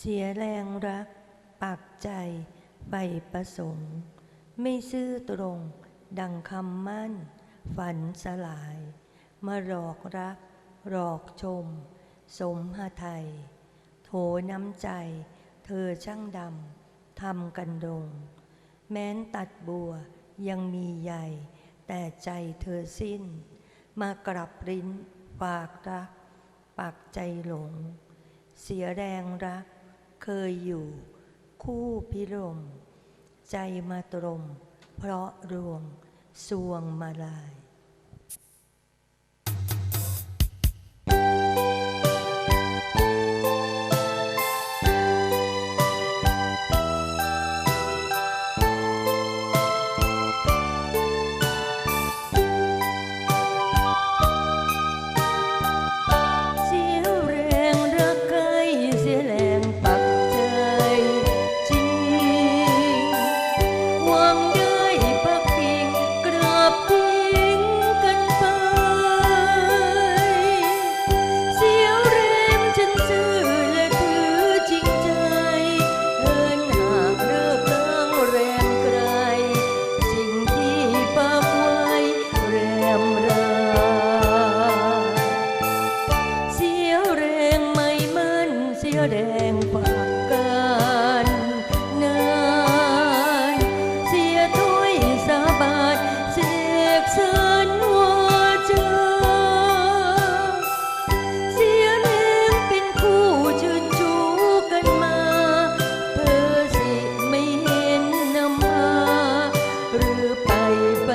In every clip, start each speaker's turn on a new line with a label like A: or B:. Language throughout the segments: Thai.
A: เสียแรงรัก ปากใจใบประสงค์ ไม่ซื่อตรง ดังคำมั่น ฝันสลาย มาหลอกรัก หลอกชม สมหไทย โถน้ำใจ เธอช่างดำทำกันดง แม้นตัดบัวยังมีใหญ่ แต่ใจเธอสิ้น มากรับริ้นฝากรัก ปากใจหลง เสียแรงรัก เคยอยู่ คู่พิรม ใจมาตรม เพราะรวงสวงมาลาย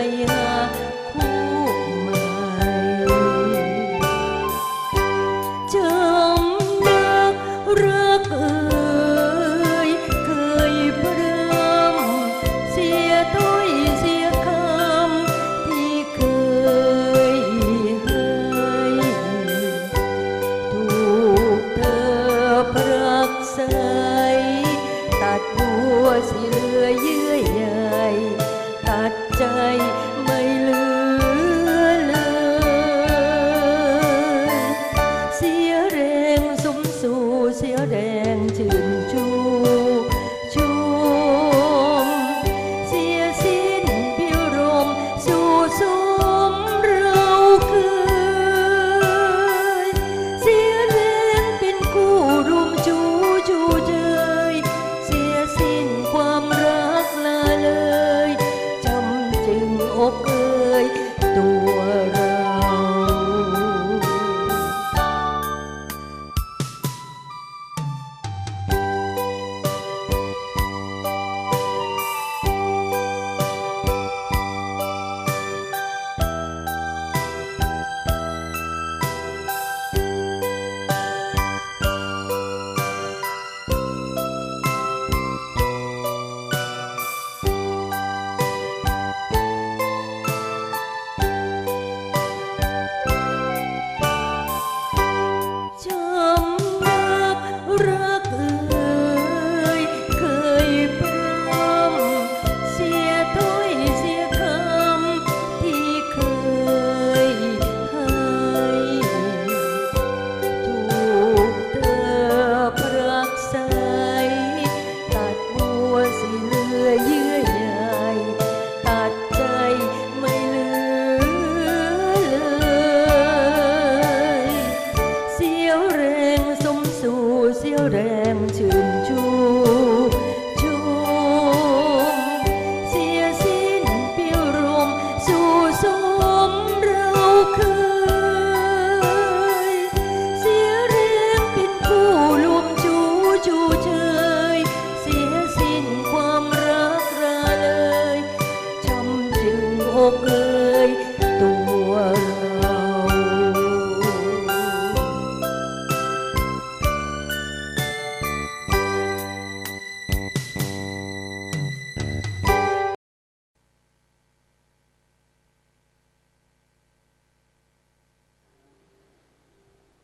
A: 呀 xíu đèn chìm chu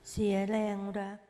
A: เสียแรงรัก